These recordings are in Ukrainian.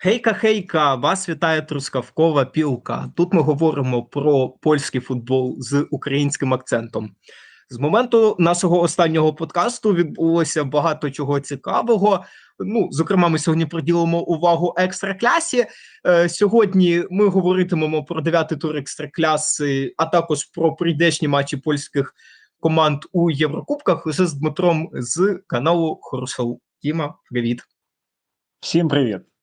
Хейка, хейка, вас вітає Трускавкова пілка. Тут ми говоримо про польський футбол з українським акцентом. З моменту нашого останнього подкасту відбулося багато чого цікавого. Ну, зокрема, ми сьогодні приділимо увагу екстраклясі. Е, сьогодні ми говоритимемо про дев'ятий тур екстракляси, а також про прийдешні матчі польських команд у Єврокубках. Лише з Дмитром з каналу Хорошоу. Діма, привіт. Всім привіт.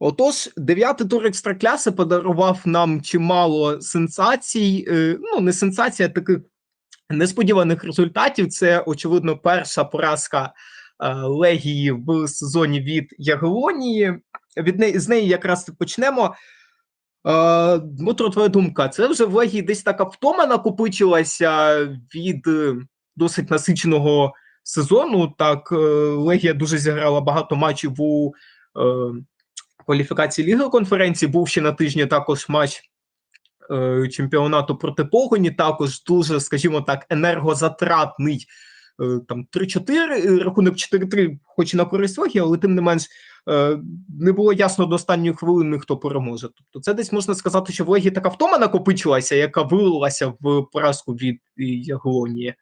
Отож, дев'ятий тур екстракляси подарував нам чимало сенсацій. е, Ну, не сенсацій, а таких несподіваних результатів. Це, очевидно, перша поразка е, Легії в сезоні від Ягелонії. Від неї з неї якраз почнемо. Е, Дмитро, твоя думка, це вже в Легії десь така втома накопичилася від досить насиченого сезону. Так, Легія дуже зіграла багато матчів у кваліфікації Ліги конференції. Був ще на тижні також матч е, чемпіонату проти Погоні. Також дуже, скажімо так, енергозатратний. е, Там 3-4, е, рахунок 4-3, хоч і на користь Легії, але тим не менш е, не було ясно до останньої хвилини, хто переможе. Тобто, це десь можна сказати, що в Легії така втома накопичилася, яка вилилася в поразку від Яглонії.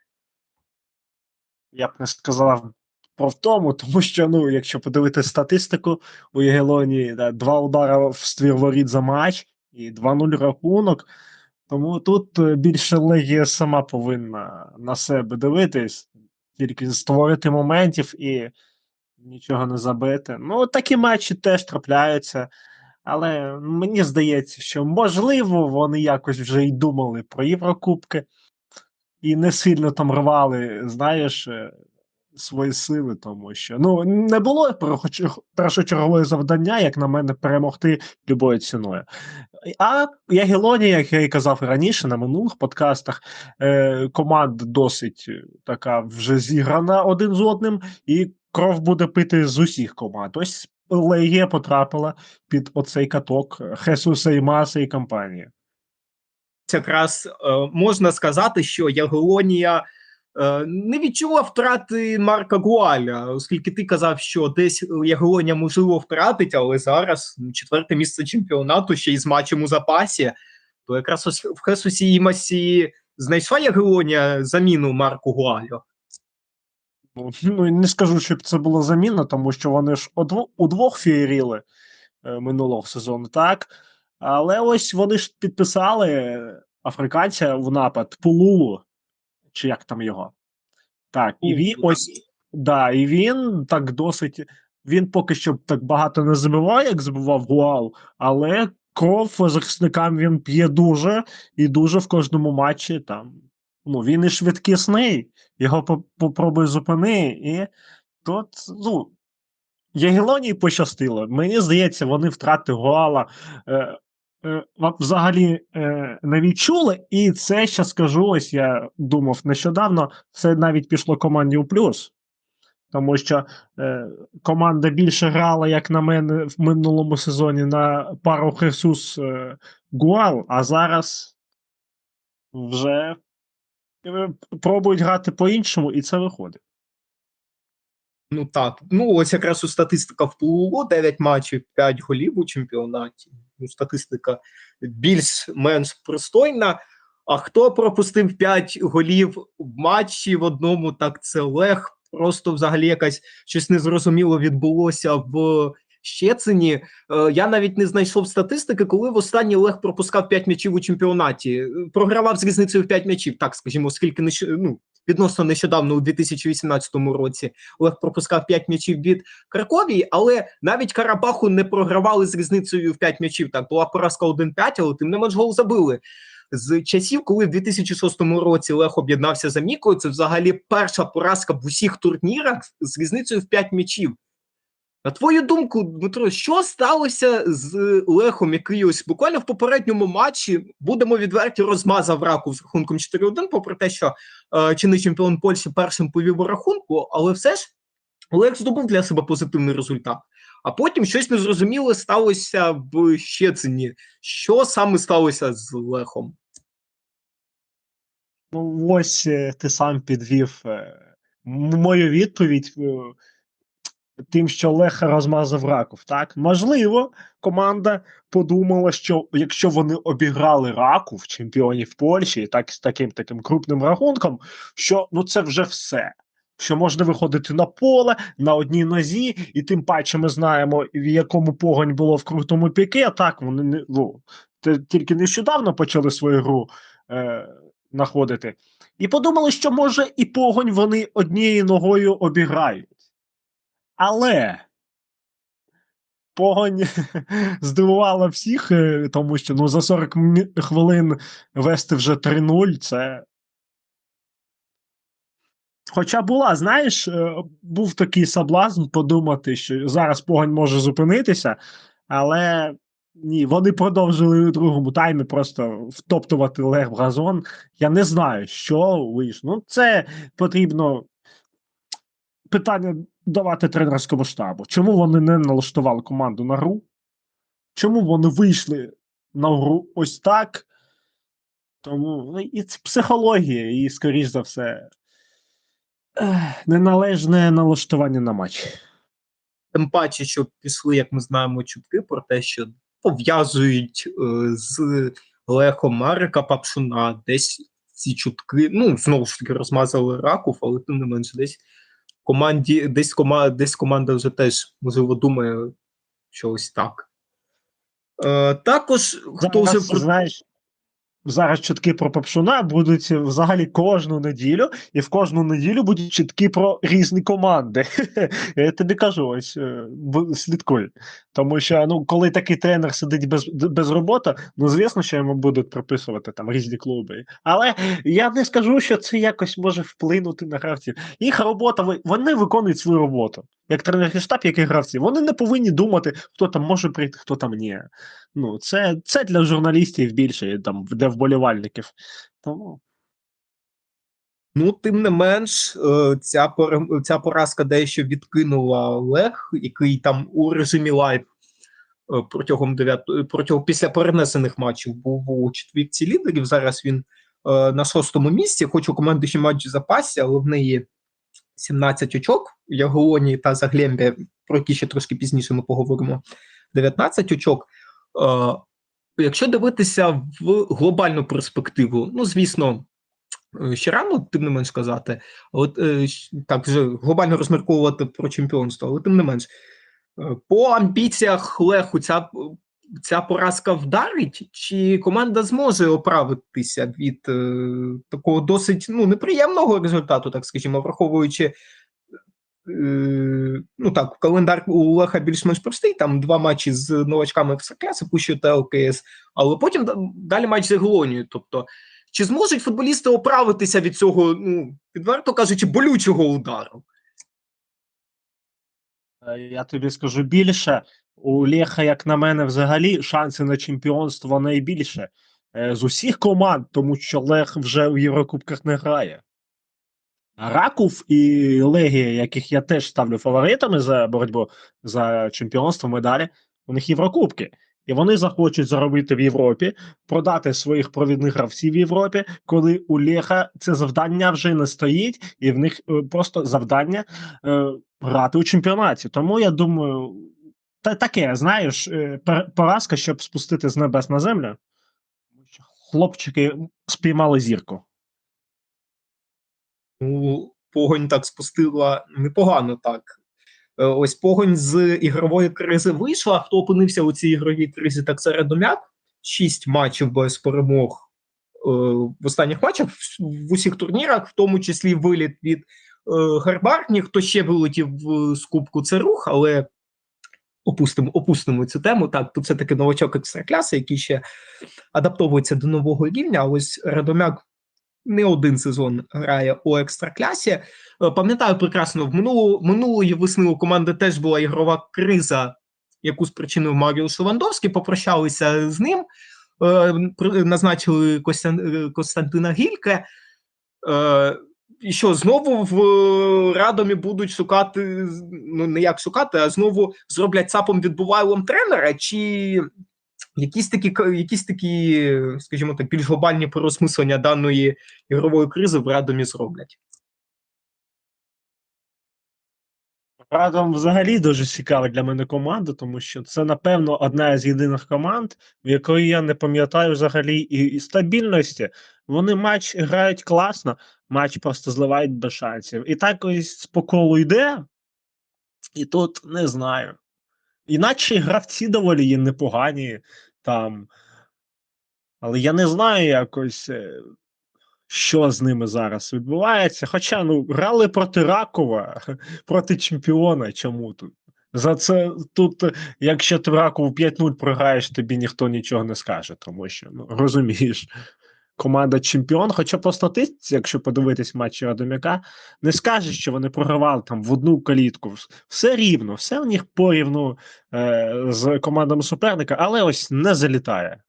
Я б не сказав про втому, тому що, ну, якщо подивитися статистику, у Єгелоні да, два удара в ствір воріт за матч і 2-0 рахунок. Тому тут е, більше Легія сама повинна на себе дивитись, тільки створити моментів і нічого не забити. Ну, такі матчі теж трапляються. Але мені здається, що можливо вони якось вже й думали про Єврокубки і не сильно там рвали, знаєш, е, свої сили, тому що ну не було першоч- першочергове завдання, як на мене, перемогти любою ціною. А Ягелонія, як я і казав раніше на минулих подкастах, е, команда досить е, така вже зіграна один з одним, і кров буде пити з усіх команд. Ось Легія потрапила під оцей каток Хесуса і Маса і компанії. якраз е, можна сказати, що Ягелонія не відчула втрати Марка Гуаля, оскільки ти казав, що десь Ягелонія можливо втратить, але зараз ну, четверте місце чемпіонату ще й з матчем у запасі. То якраз ось в Хесусі і Масі знайшла Ягелонія заміну Марку Гуалю. Ну, не скажу, щоб це було замінно, тому що вони ж удвох фієріли е, минулого сезону, так? Але ось вони ж підписали е, африканця в напад Пулулу, чи як там його. Так, і він ось Да, і він так досить. Він поки що так багато не забиває, як забивав Гуал, але кров захисникам він п'є дуже і дуже в кожному матчі там. Ну, він і швидкісний, його по- попробуй зупини, і тут, ну, Ягелонії пощастило. Мені здається, вони втрати Гуала е, взагалі е, не відчули, і це ще скажу, ось я думав нещодавно, це навіть пішло команді у плюс. Тому що е, команда більше грала, як на мене, в минулому сезоні на пару Хесус е, Гуал, а зараз вже е, пробують грати по-іншому, і це виходить. Ну так, ну ось якраз у статистика в Пулуло 9 матчів, 5 голів у чемпіонаті. Ну, статистика більш-менш пристойна. А хто пропустив 5 голів в матчі в одному, так це Лех. Просто взагалі якась щось незрозуміло відбулося в Щецині. Е, я навіть не знайшов статистики, коли в останній Лех пропускав 5 м'ячів у чемпіонаті. Програвав з різницею в 5 м'ячів, так скажімо, оскільки ну, відносно нещодавно у 2018 році Олег пропускав 5 м'ячів від Краковії, але навіть Карабаху не програвали з різницею в 5 м'ячів. Так була поразка 1-5, але тим не менш гол забили. З часів, коли в 2006 році Лех об'єднався за Мікою, це взагалі перша поразка в усіх турнірах з різницею в 5 м'ячів. На твою думку, Дмитро, що сталося з Лехом, який ось буквально в попередньому матчі будемо відверті розмазав раку з рахунком 4-1, попри те, що е, чинний чемпіон Польщі першим повів у рахунку, але все ж Олег здобув для себе позитивний результат. А потім щось незрозуміле сталося в Щецині. Що саме сталося з Лехом? Ну, ось е, ти сам підвів е, мою відповідь. Тим, що Леха розмазав раков. Так, можливо, команда подумала, що якщо вони обіграли раку в чемпіонів Польщі, так з таким таким крупним рахунком, що ну це вже все. Що можна виходити на поле на одній нозі, і тим паче ми знаємо, в якому погонь було в крутому піки. А так вони не ну, тільки нещодавно почали свою гру е, знаходити. І подумали, що може і погонь вони однією ногою обіграють. Але погонь здивувала всіх, е, тому що ну, за 40 хвилин вести вже 3-0 це. Хоча була, знаєш, е, був такий соблазн подумати, що зараз погонь може зупинитися, але ні, вони продовжили у другому таймі просто втоптувати Лех в газон. Я не знаю, що вийшло. Ну, це потрібно питання давати тренерському штабу. Чому вони не налаштували команду на гру? Чому вони вийшли на гру ось так? Тому ну, і це психологія, і, скоріш за все, неналежне налаштування на матч. Тим паче, що пішли, як ми знаємо, чутки про те, що пов'язують е, з Лехом Марика Папшуна, десь ці чутки, ну, знову ж таки, розмазали Раков, але тим не менше, десь команді, десь, кома, десь команда вже теж, можливо, думає, що ось так. Е, також, хто вже знаєш, зараз чутки про Папшуна будуть взагалі кожну неділю, і в кожну неділю будуть чутки про різні команди. Я тобі кажу, ось е, слідкуй. Тому що ну, коли такий тренер сидить без, без роботи, ну звісно, що йому будуть приписувати там різні клуби. Але я не скажу, що це якось може вплинути на гравців. Їх робота, вони виконують свою роботу. Як тренерський штаб, як і гравці. Вони не повинні думати, хто там може прийти, хто там ні. Ну, це, це для журналістів більше, там, для вболівальників. Тому Ну, тим не менш, е, ця, ця поразка дещо відкинула Олег, який там у режимі лайв е, протягом дев'ятої протягом після перенесених матчів був у четвірці лідерів. Зараз він е, на шостому місці, хоч у команди ще матч в запасі, але в неї 17 очок. У Ягелоні та Заглембі, про які ще трошки пізніше ми поговоримо. 19 очок. Е, якщо дивитися в глобальну перспективу, ну звісно. е, Ще рано, тим не менш сказати, от е, так вже глобально розмірковувати про чемпіонство, але тим не менш, по амбіціях Леху ця, ця поразка вдарить, чи команда зможе оправитися від е, такого досить ну, неприємного результату, так скажімо, враховуючи. Е, ну так, календар у Леха більш-менш простий, там два матчі з новачками Екстракляси, Пущу та ЛКС, але потім далі матч з Егелонією. Тобто, чи зможуть футболісти оправитися від цього, ну, відверто кажучи, болючого удару? е, я тобі скажу більше. У Леха, як на мене, взагалі шанси на чемпіонство найбільше е, з усіх команд, тому що Лех вже в Єврокубках не грає. Раков і Легія, яких я теж ставлю фаворитами за боротьбу за чемпіонство, медалі, у них Єврокубки. І вони захочуть заробити в Європі, продати своїх провідних гравців в Європі, коли у Леха це завдання вже не стоїть, і в них е, просто завдання е, грати у чемпіонаті. Тому я думаю, таке, знаєш, е, поразка, щоб спустити з небес на землю. Хлопчики спіймали зірку. Ну, погонь так спустила непогано так. Е, Ось погонь з ігрової кризи вийшла. Хто опинився у цій ігровій кризі, так це Радомяк. Шість матчів без перемог е, в останніх матчах в усіх турнірах, в тому числі виліт від е, Гарбарні. Хто ще вилетів з Кубку, це рух, але опустимо, опустимо цю тему. Так, тут це таки новачок екстракляси, який ще адаптовується до нового рівня. Ось Радомяк не один сезон грає у екстраклясі. Е, Пам'ятаю прекрасно, в минулу, минулої весни у команди теж була ігрова криза, яку спричинив Маріус Левандовський. Попрощалися з ним, е, назначили е, Костянтина Гільке. І що знову в е, Радомі будуть шукати, ну не як шукати, а знову зроблять цапом відбувайлом тренера, чи якісь такі, якісь такі, скажімо так, більш глобальні переосмислення даної ігрової кризи в Радомі зроблять. Радом взагалі дуже цікава для мене команда, тому що це, напевно, одна з єдиних команд, в якої я не пам'ятаю взагалі і, і стабільності. Вони матч грають класно, матч просто зливають без шансів. І так ось по колу йде, і тут не знаю. Іначе гравці доволі є непогані там. Але я не знаю якось, е, що з ними зараз відбувається. Хоча ну, грали проти Ракова, проти чемпіона. Чому тут? За це тут, якщо ти Ракову 5-0 програєш, тобі ніхто нічого не скаже, тому що ну, розумієш. Команда чемпіон, хоча по статистиці, якщо подивитись матчі Радомяка, не скаже, що вони програвали там в одну калітку. Все рівно, все у них порівну е, з командами суперника, але ось не залітає,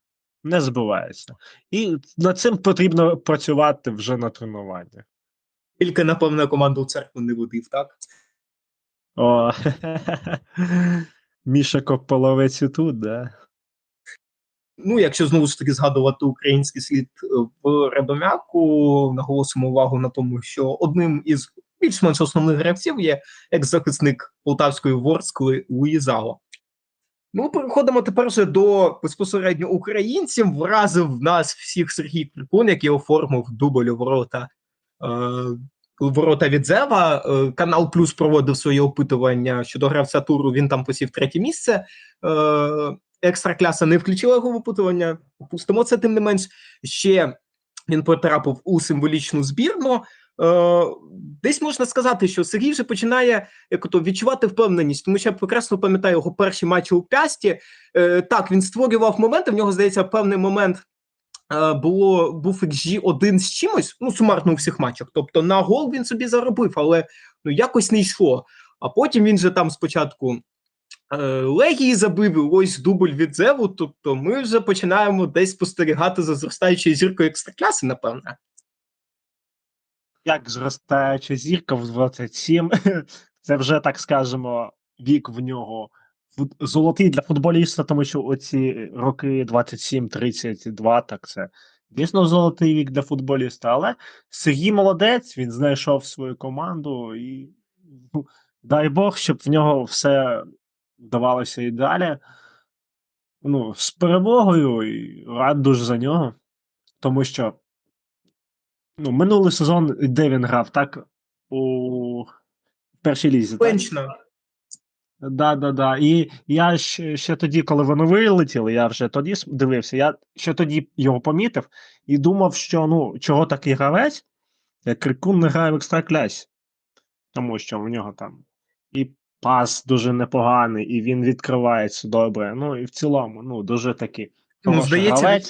не збивається. І над цим потрібно працювати вже на тренуванні. Тільки, напевно, команду в церкву не водив, так? О, Міша Кополовець і тут, да. Ну, якщо знову ж таки згадувати український слід е, в Радомяку, наголосимо увагу на тому, що одним із більш-менш основних гравців є екс-захисник полтавської Ворскли Луїзало. Ну, переходимо тепер вже до безпосередньо українців. Вразив нас всіх Сергій Крикун, який оформив дубль у ворота. Е, ворота від Зева. Е, Канал Плюс проводив своє опитування щодо гравця туру. Він там посів третє місце. Е, Екстракляса не включила його в опитування. Опустимо це, тим не менш. Ще він потрапив у символічну збірну. Е, десь можна сказати, що Сергій вже починає як ото, відчувати впевненість, тому що я прекрасно пам'ятаю його перші матчі у п'ясті. Е, так, він створював моменти. В нього здається, певний момент е, було був XG один з чимось, ну сумарно у всіх матчах. Тобто на гол він собі заробив, але ну якось не йшло. А потім він же там спочатку Легії забив, ось дубль від Зеву. Тобто ми вже починаємо десь спостерігати за зростаючою зіркою екстракляси, напевне. Як зростаюча зірка в 27, це вже, так скажемо, вік в нього золотий для футболіста, тому що оці роки 27-32, так це дійсно золотий вік для футболіста. Але Сергій молодець, він знайшов свою команду і ну, дай Бог, щоб в нього все вдавалося і далі. Ну, з перемогою, і рад дуже за нього, тому що ну, минулий сезон, де він грав, так? У першій лізі. Так? Пенчна. Да, да, да. І я ще, ще тоді, коли вони вилетіли, я вже тоді дивився, я ще тоді його помітив і думав, що ну, чого такий гравець, як Крикун не грає в екстраклясі. Тому що в нього там і пас дуже непоганий, і він відкривається добре. Ну і в цілому, ну, дуже такий. Ну, здається,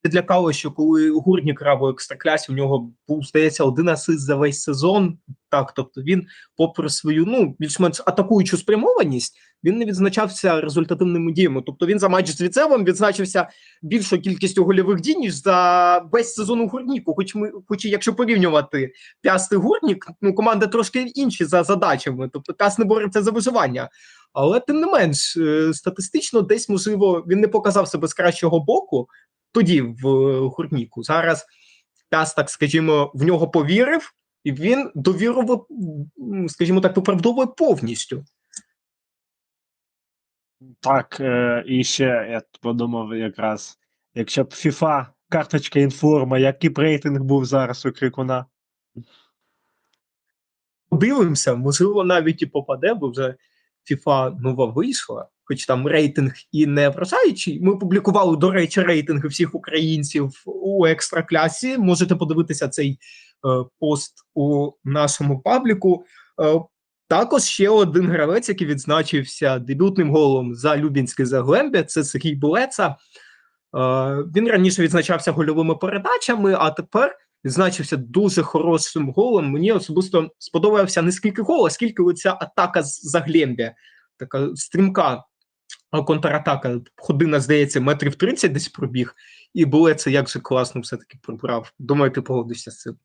гравець. Підлякало, що коли Гурнік грав у екстраклясі, у нього був, здається, один асист за весь сезон. Так, тобто він, попри свою ну, більш-менш атакуючу спрямованість, він не відзначався результативними діями. Тобто він за матч з Віцевом відзначився більшою кількістю гольових дій, ніж за весь сезон у Гурніку. Хоч ми, хоч якщо порівнювати п'ястий Гурнік, ну команда трошки інші за задачами. Тобто Пяс не бореться за виживання. Але тим не менш, е, статистично, десь можливо він не показав себе з кращого боку тоді в е, гурніку. Зараз Пяс, так скажімо, в нього повірив, і він довіру, м, скажімо так, виправдовує повністю. Так, е, і ще я подумав якраз, якщо б FIFA, карточка інформа, який б рейтинг був зараз у Крикуна. Подивимося, можливо, навіть і попаде, бо вже FIFA нова вийшла, хоч там рейтинг і не вражаючий. Ми публікували, до речі, рейтинги всіх українців у екстраклясі. Можете подивитися цей е, пост у нашому пабліку. Е, також ще один гравець, який відзначився дебютним голом за Любінське Заглембя, це Сергій Булеца. Е, він раніше відзначався гольовими передачами, а тепер відзначився дуже хорошим голом. Мені особисто сподобався не скільки гол, а скільки оця атака з Заглембя. Така стрімка контратака. Ходина, здається, метрів 30 десь пробіг, і Булеца як же класно все-таки прибрав. Думаю, ти погодишся з цим.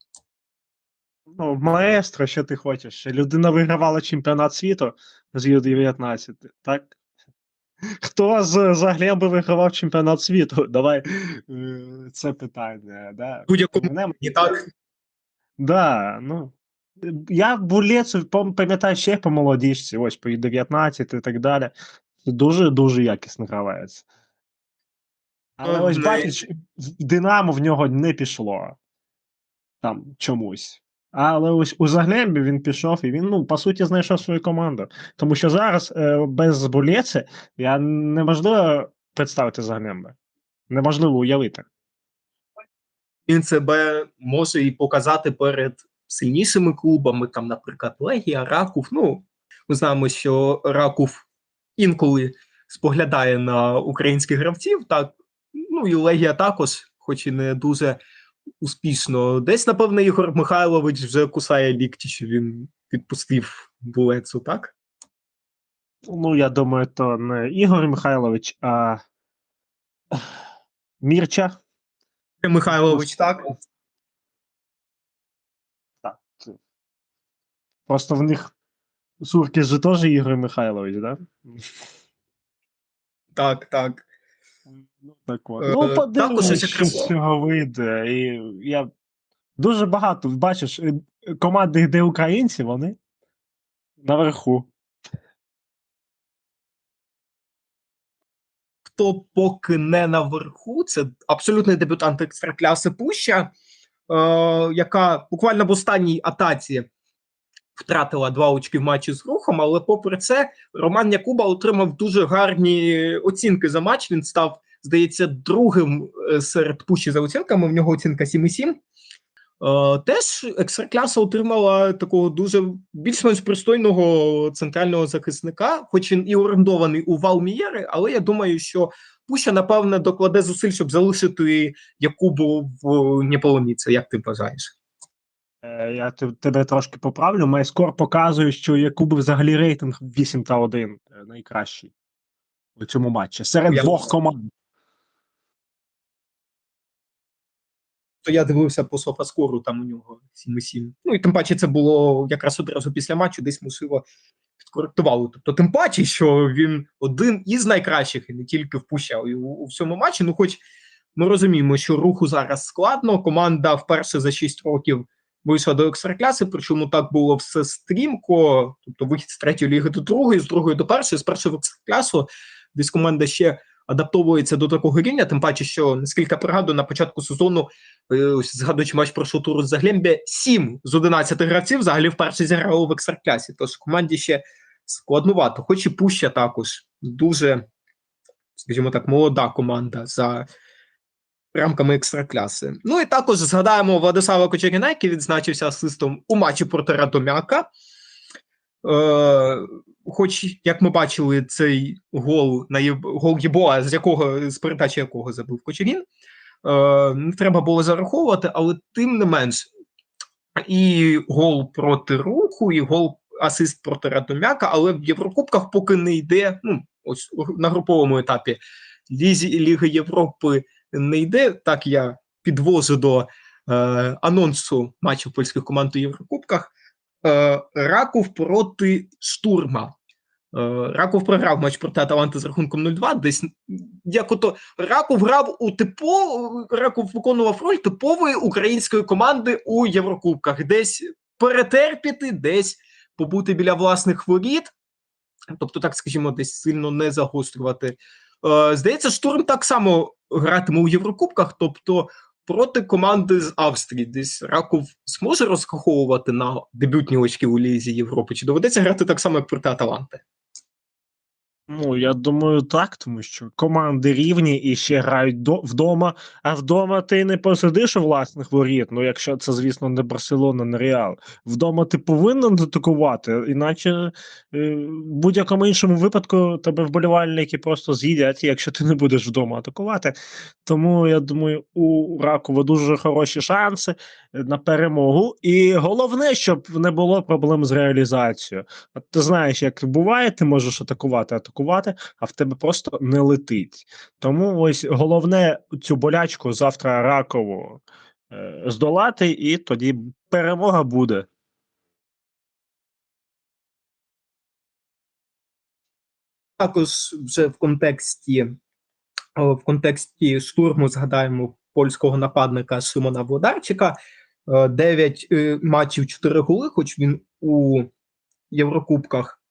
Ну, маестро, що ти хочеш? Людина вигравала чемпіонат світу з Ю-19, так? Хто з Заглеби вигравав чемпіонат світу? Давай е, це питання. Да? Будь-якому Мене- і так. Да, ну. Я пам- пам'ятаю ще по молодіжці, ось по 19 і так далі. Дуже дуже якісно гравець. Але ось бачиш, Динамо в нього не пішло. Там чомусь. Але ось у Заглембі він пішов і він, ну, по суті, знайшов свою команду. Тому що зараз е, без Булєци я неможливо представити Заглемби. Неможливо уявити. він себе може і показати перед сильнішими клубами, там, наприклад, Легія, Раков. Ну, ми знаємо, що Раков інколи споглядає на українських гравців, так, ну і Легія також, хоч і не дуже успішно. Десь, напевно, Ігор Михайлович вже кусає лікті, що він відпустив булецу, так? Ну, я думаю, то не Ігор Михайлович, а Мірча. Михайлович, так? Так. Просто в них Сурки же теж Ігор Михайлович, да? Так, так. Ну, так от. Е, Ну, також ще що з цього вийде. І я дуже багато бачиш, е, команди, де українці, вони наверху. хто поки не наверху, це абсолютний дебютант екстракляси Пуща, е, яка буквально в останній атаці втратила два очки в матчі з рухом. Але попри це, Роман Якуба отримав дуже гарні оцінки за матч. Він став, здається, другим е, серед Пущі за оцінками. В нього оцінка 7,7. Е, теж екстракляса отримала такого дуже більш-менш пристойного центрального захисника, хоч він і орендований у Валмієри, але я думаю, що Пуща, напевне, докладе зусиль, щоб залишити Якубу в Неполоміце. Як ти вважаєш? Е, Я тебе трошки поправлю. Майскор показує, що Якуби взагалі рейтинг 8 та 1 е, найкращий у цьому матчі. Серед Я- двох команд. То я дивився по софаскору, там у нього 7,7. Ну і тим паче це було якраз одразу після матчу, десь можливо підкоректували. Тобто, тим паче, що він один із найкращих і не тільки впущав і у, у всьому матчі. Ну, хоч ми розуміємо, що руху зараз складно. Команда вперше за 6 років вийшла до екстракляси, причому так було все стрімко. Тобто вихід з третьої ліги до другої, з другої до першої, з першої в екстраклясу, десь команда ще адаптовується до такого рівня, тим паче, що наскільки пригадую, на початку сезону, е, згадуючи матч прошлого туру з Заглембя, 7 з 11 гравців взагалі вперше зіграли в екстраклясі. Тож команді ще складнувато, хоч і Пуща також дуже, скажімо так, молода команда за рамками екстракляси. Ну і також згадаємо Владислава Кочеріна, який відзначився асистом у матчі проти Радомяка. Е, хоч, як ми бачили, цей гол на Єб... гол Єбоа, з якого з передачі якого забив Кочерін, е, не треба було зараховувати, але тим не менш, і гол проти руху, і гол асист проти Радомяка, але в Єврокубках поки не йде. Ну, ось на груповому етапі Лізі Ліги Європи не йде. Так я підвожу до е, анонсу матчів польських команд у Єврокубках. Е, Раков проти штурма. Е, Раков програв матч проти Аталанти з рахунком 0-2. Десь як ото Раков грав у типу, Раков виконував роль типової української команди у Єврокубках. Десь перетерпіти, десь побути біля власних воріт. Тобто, так скажімо, десь сильно не загострювати. Е, Здається, штурм так само гратиме у Єврокубках, тобто проти команди з Австрії. Десь Раков зможе розраховувати на дебютні очки у Лізі Європи. Чи доведеться грати так само, як проти Аталанти? Ну, я думаю, так, тому що команди рівні і ще грають до, вдома, а вдома ти не посидиш у власних воріт. Ну, якщо це, звісно, не Барселона, не Реал. Вдома ти повинен атакувати, іначе е, в будь-якому іншому випадку тебе вболівальники просто з'їдять, якщо ти не будеш вдома атакувати. Тому я думаю, у Ракова дуже хороші шанси на перемогу. І головне, щоб не було проблем з реалізацією. От ти знаєш, як буває, ти можеш атакувати, атакувати, а в тебе просто не летить. Тому ось головне цю болячку завтра ракову е, здолати, і тоді перемога буде. Також вже в контексті е, в контексті штурму згадаємо польського нападника Шимона Водарчика, 9 е, матчів 4 голи, хоч він у Єврокубках е,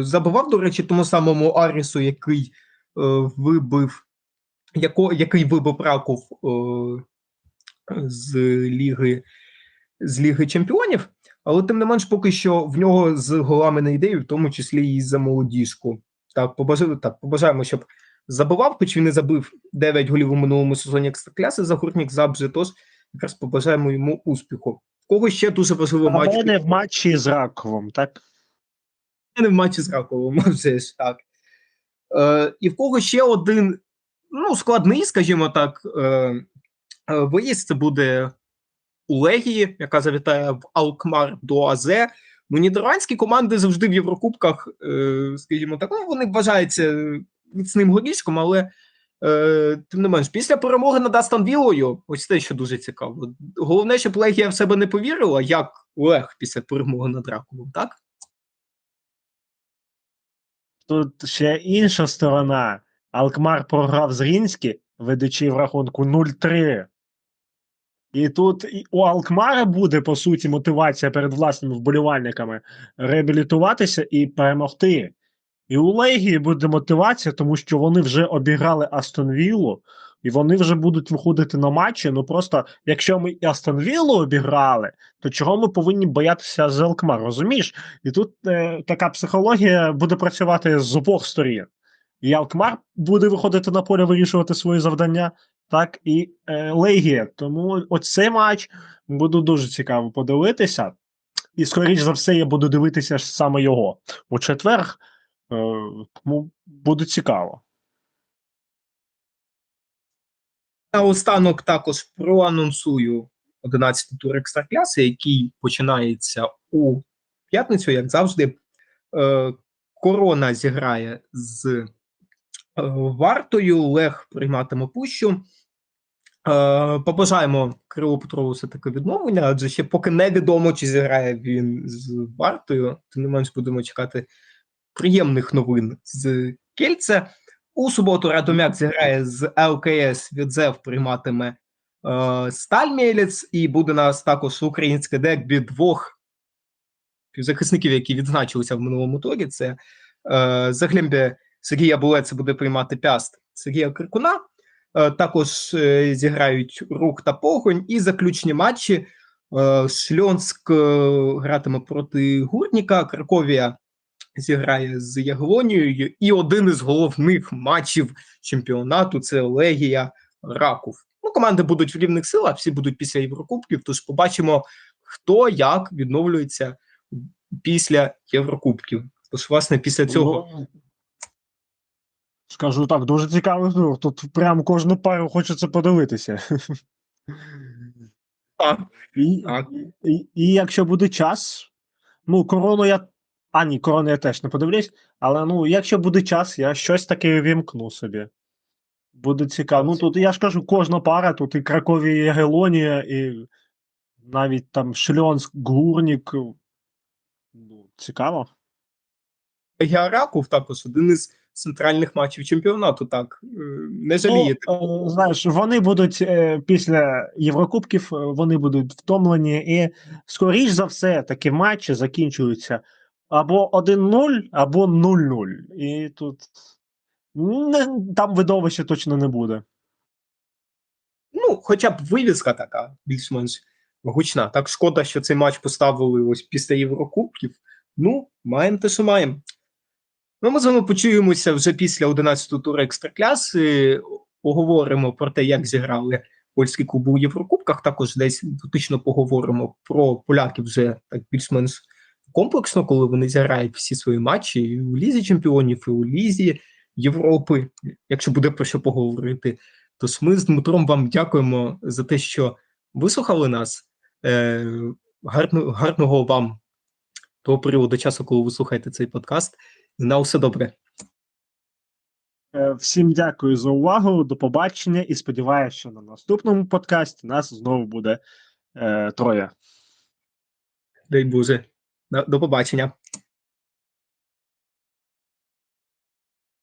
забивав, до речі, тому самому Арісу, який е, вибив, яко, який вибив Раков е, з Ліги, з Ліги Чемпіонів. Але тим не менш, поки що в нього з голами не йде, в тому числі і за молодіжку. Так, побажаємо, так, побажаємо, щоб забивав, хоч він не забив 9 голів у минулому сезоні екстракляси за гуртник Забже, тож якраз побажаємо йому успіху. Кого ще дуже важливий А матч? в матчі з Раковом, так? Не в матчі з Раковим, вже ж так. Е, і в кого ще один, ну, складний, скажімо так, е, е, виїзд це буде у Легії, яка завітає в Алкмар до АЗ. Ну, нідерландські команди завжди в Єврокубках, е, скажімо так, ну, вони вважаються міцним горішком, але е, тим не менш, після перемоги над Астон Віллою, ось те, що дуже цікаво. Головне, щоб Легія в себе не повірила, як Лег після перемоги над Раковим, так? Тут ще інша сторона. Алкмар програв з Рінські, ведучи в рахунку 0-3. І тут у Алкмара буде, по суті, мотивація перед власними вболівальниками реабілітуватися і перемогти. І у Легії буде мотивація, тому що вони вже обіграли Астон Віллу, і вони вже будуть виходити на матчі. Ну просто, якщо ми і Астон Віллу обіграли, то чого ми повинні боятися з Алкмар, розумієш? І тут е, така психологія буде працювати з обох сторін. І Алкмар буде виходити на поле вирішувати свої завдання, так і е, Легія. Тому оцей матч буде дуже цікаво подивитися. І, скоріш за все, я буду дивитися саме його у четвер. Е, тому буде цікаво. Наостанок також проанонсую 11-й тур екстракляси, який починається у п'ятницю, як завжди. Е, Корона зіграє з е, вартою. Лег прийматиме пущу. Е, побажаємо Кирилу Петрову все-таки відновлення, адже ще поки невідомо, чи зіграє він з вартою. Тим не менш будемо чекати приємних новин з Кельце. У суботу Радомяк зіграє з ЛКС Відзев прийматиме е, Сталь Мєлєц, і буде нас також українське дербі двох захисників, які відзначилися в минулому турі. Це е, Заглембе Сергія Булеца буде приймати пяст Сергія Крикуна. Е, також е, зіграють Рух та Погонь. І заключні матчі е, Шльонськ е, гратиме проти Гурніка, Краковія зіграє з Яглонією. І один із головних матчів чемпіонату це Легія Раков. Ну, команди будуть в рівних силах, всі будуть після Єврокубків. Тож побачимо, хто як відновлюється після Єврокубків. Тож, власне, після цього. Ну, скажу так, дуже цікавий тур. Тут прям кожну пару хочеться подивитися. Так, І, і, і якщо буде час, ну, корону я. А, ні, корону я теж не подивлюсь, але ну, якщо буде час, я щось таке вімкну собі. Буде цікаво. Ну тут я ж кажу, кожна пара, тут і Кракові, і Гелонія, і навіть там Шльонськ, Гурнік. Ну, цікаво. Легія Раков також один із центральних матчів чемпіонату. Так, Е, не жалієте. Ну, знаєш, вони будуть е, після Єврокубків, вони будуть втомлені, і скоріш за все, такі матчі закінчуються або 1-0, або 0-0. І тут не, там видовища точно не буде. Ну, хоча б вивіска така, більш-менш гучна. Так шкода, що цей матч поставили ось після Єврокубків. Ну, маємо те, що маємо. Ну, ми з вами почуємося вже після 11-го туру екстракляси. Поговоримо про те, як зіграли польські клуби у Єврокубках. Також десь дотично поговоримо про поляків вже так більш-менш комплексно, коли вони зіграють всі свої матчі і у Лізі Чемпіонів, і у Лізі Європи, якщо буде про що поговорити. Тож ми з Дмитром вам дякуємо за те, що вислухали нас. Е, гарно, гарного вам того періоду часу, коли ви слухаєте цей подкаст. На все добре. Е, Всім дякую за увагу, до побачення і сподіваюся, що на наступному подкасті нас знову буде е, троє. Дай Боже. До побачення.